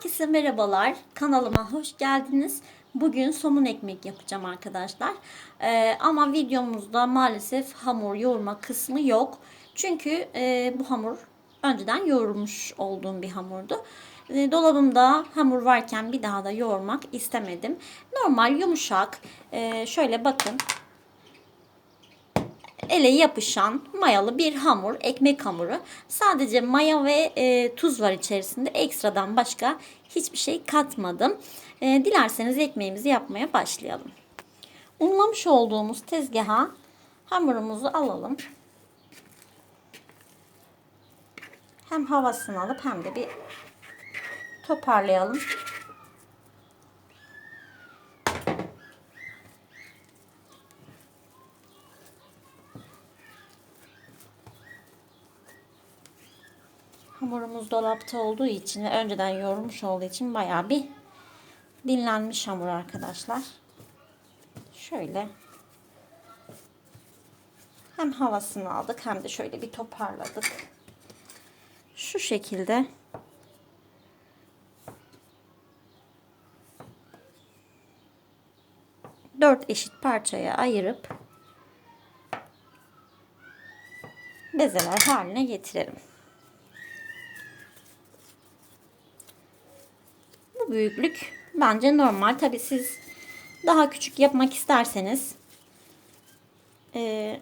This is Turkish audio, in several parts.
Herkese merhabalar. Kanalıma hoş geldiniz. Bugün somun ekmek yapacağım arkadaşlar. Ee, ama videomuzda maalesef hamur yoğurma kısmı yok. Çünkü e, bu hamur önceden yoğurmuş olduğum bir hamurdu. E, dolabımda hamur varken bir daha da yoğurmak istemedim. Normal yumuşak. e, şöyle bakın ele yapışan mayalı bir hamur, ekmek hamuru. Sadece maya ve e, tuz var içerisinde. Ekstradan başka hiçbir şey katmadım. E, dilerseniz ekmeğimizi yapmaya başlayalım. Unlamış olduğumuz tezgaha hamurumuzu alalım. Hem havasını alıp hem de bir toparlayalım. Hamurumuz dolapta olduğu için ve önceden yoğurmuş olduğu için bayağı bir dinlenmiş hamur arkadaşlar. Şöyle hem havasını aldık hem de şöyle bir toparladık. Şu şekilde dört eşit parçaya ayırıp bezeler haline getirelim. Büyüklük bence normal. Tabi siz daha küçük yapmak isterseniz e,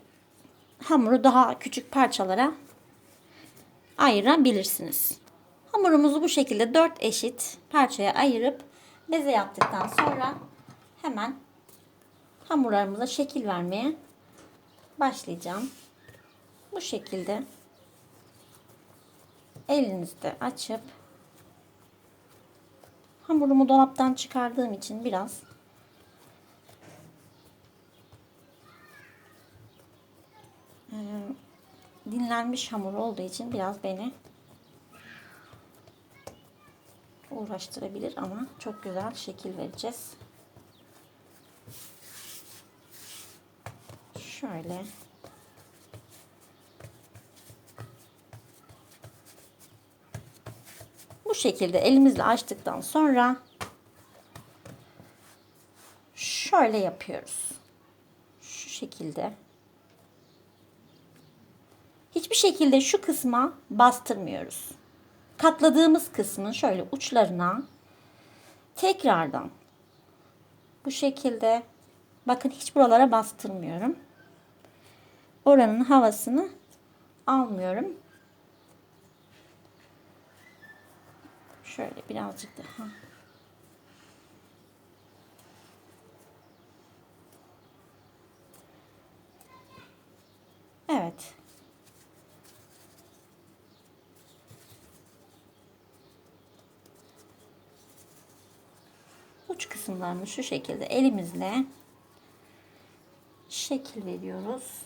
hamuru daha küçük parçalara ayırabilirsiniz. Hamurumuzu bu şekilde 4 eşit parçaya ayırıp beze yaptıktan sonra hemen hamurlarımıza şekil vermeye başlayacağım. Bu şekilde elinizde açıp Hamurumu dolaptan çıkardığım için biraz e, dinlenmiş hamur olduğu için biraz beni uğraştırabilir ama çok güzel şekil vereceğiz. Şöyle şekilde elimizle açtıktan sonra şöyle yapıyoruz. Şu şekilde. Hiçbir şekilde şu kısma bastırmıyoruz. Katladığımız kısmın şöyle uçlarına tekrardan bu şekilde bakın hiç buralara bastırmıyorum. Oranın havasını almıyorum. Şöyle birazcık daha. Evet. Uç kısımlarını şu şekilde elimizle şekil veriyoruz.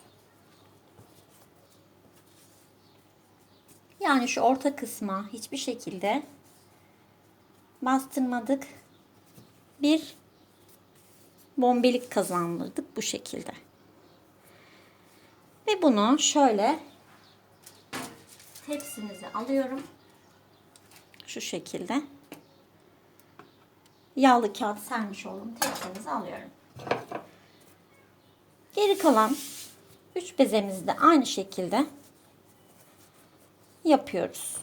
Yani şu orta kısma hiçbir şekilde bastırmadık. Bir bombelik kazandırdık bu şekilde. Ve bunu şöyle tepsimize alıyorum. Şu şekilde. Yağlı kağıt sermiş olduğum tepsimizi alıyorum. Geri kalan 3 bezemizi de aynı şekilde yapıyoruz.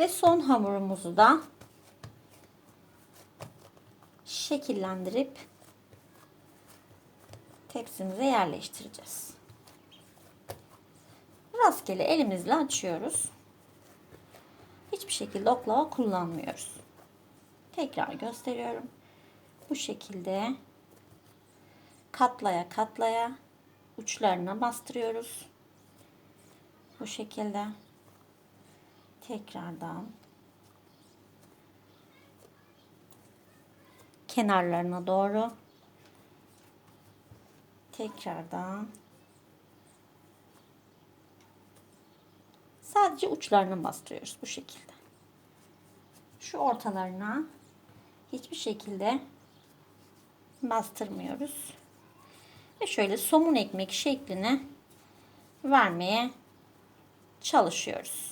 Ve son hamurumuzu da şekillendirip tepsimize yerleştireceğiz. Rastgele elimizle açıyoruz. Hiçbir şekilde oklava kullanmıyoruz. Tekrar gösteriyorum. Bu şekilde katlaya katlaya uçlarına bastırıyoruz. Bu şekilde tekrardan kenarlarına doğru tekrardan sadece uçlarını bastırıyoruz bu şekilde. Şu ortalarına hiçbir şekilde bastırmıyoruz. Ve şöyle somun ekmek şekline vermeye çalışıyoruz.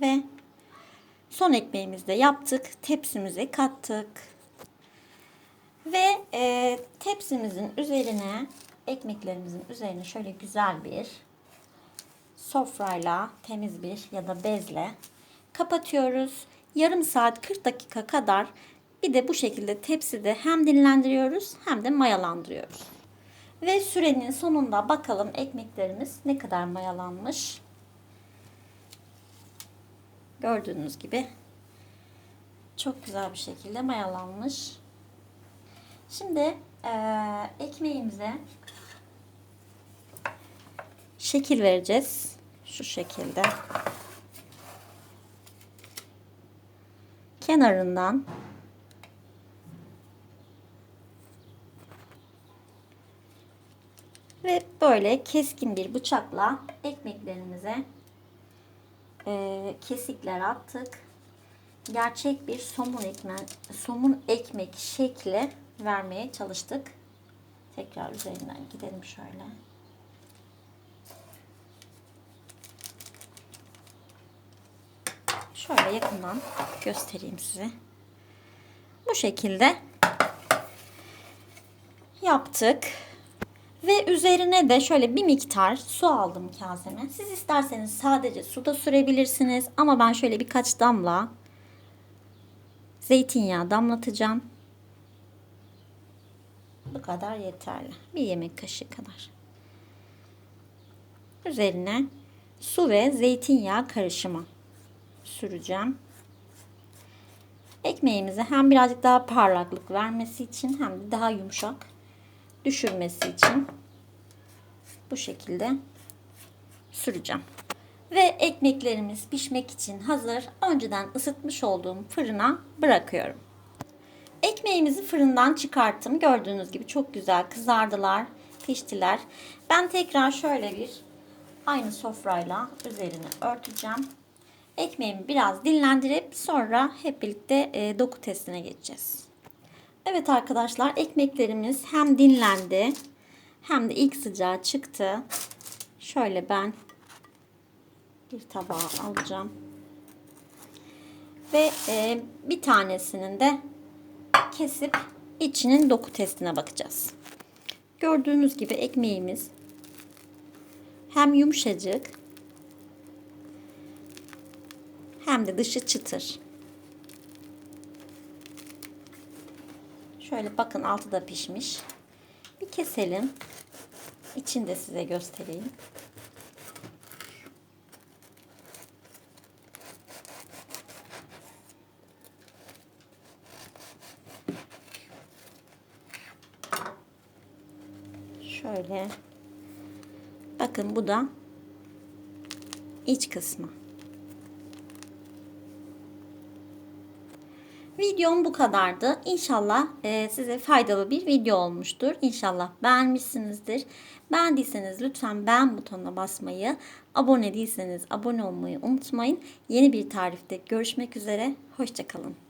Ve son ekmeğimizi de yaptık. Tepsimize kattık. Ve e, tepsimizin üzerine ekmeklerimizin üzerine şöyle güzel bir sofrayla temiz bir ya da bezle kapatıyoruz. Yarım saat 40 dakika kadar bir de bu şekilde tepside hem dinlendiriyoruz hem de mayalandırıyoruz. Ve sürenin sonunda bakalım ekmeklerimiz ne kadar mayalanmış. Gördüğünüz gibi çok güzel bir şekilde mayalanmış. Şimdi eee, ekmeğimize şekil vereceğiz. Şu şekilde. Kenarından ve böyle keskin bir bıçakla ekmeklerimize eee, kesikler attık. Gerçek bir somun ekmek, somun ekmek şekli vermeye çalıştık. Tekrar üzerinden gidelim şöyle. Şöyle yakından göstereyim size. Bu şekilde yaptık. Ve üzerine de şöyle bir miktar su aldım kaseme. Siz isterseniz sadece suda sürebilirsiniz. Ama ben şöyle birkaç damla zeytinyağı damlatacağım. Bu kadar yeterli. Bir yemek kaşığı kadar. Üzerine su ve zeytinyağı karışımı süreceğim. Ekmeğimize hem birazcık daha parlaklık vermesi için hem de daha yumuşak düşürmesi için bu şekilde süreceğim. Ve ekmeklerimiz pişmek için hazır. Önceden ısıtmış olduğum fırına bırakıyorum. Ekmeğimizi fırından çıkarttım. Gördüğünüz gibi çok güzel kızardılar, piştiler. Ben tekrar şöyle bir aynı sofrayla üzerini örteceğim. Ekmeğimi biraz dinlendirip sonra hep birlikte e, doku testine geçeceğiz. Evet arkadaşlar ekmeklerimiz hem dinlendi hem de ilk sıcağı çıktı. Şöyle ben bir tabağa alacağım. Ve e, bir tanesinin de kesip içinin doku testine bakacağız. Gördüğünüz gibi ekmeğimiz hem yumuşacık hem de dışı çıtır. Şöyle bakın altı da pişmiş. Bir keselim. İçini de size göstereyim. Şöyle. Bakın bu da iç kısmı. Videom bu kadardı. İnşallah e, size faydalı bir video olmuştur. İnşallah beğenmişsinizdir. Beğendiyseniz lütfen beğen butonuna basmayı, abone değilseniz abone olmayı unutmayın. Yeni bir tarifte görüşmek üzere. Hoşçakalın.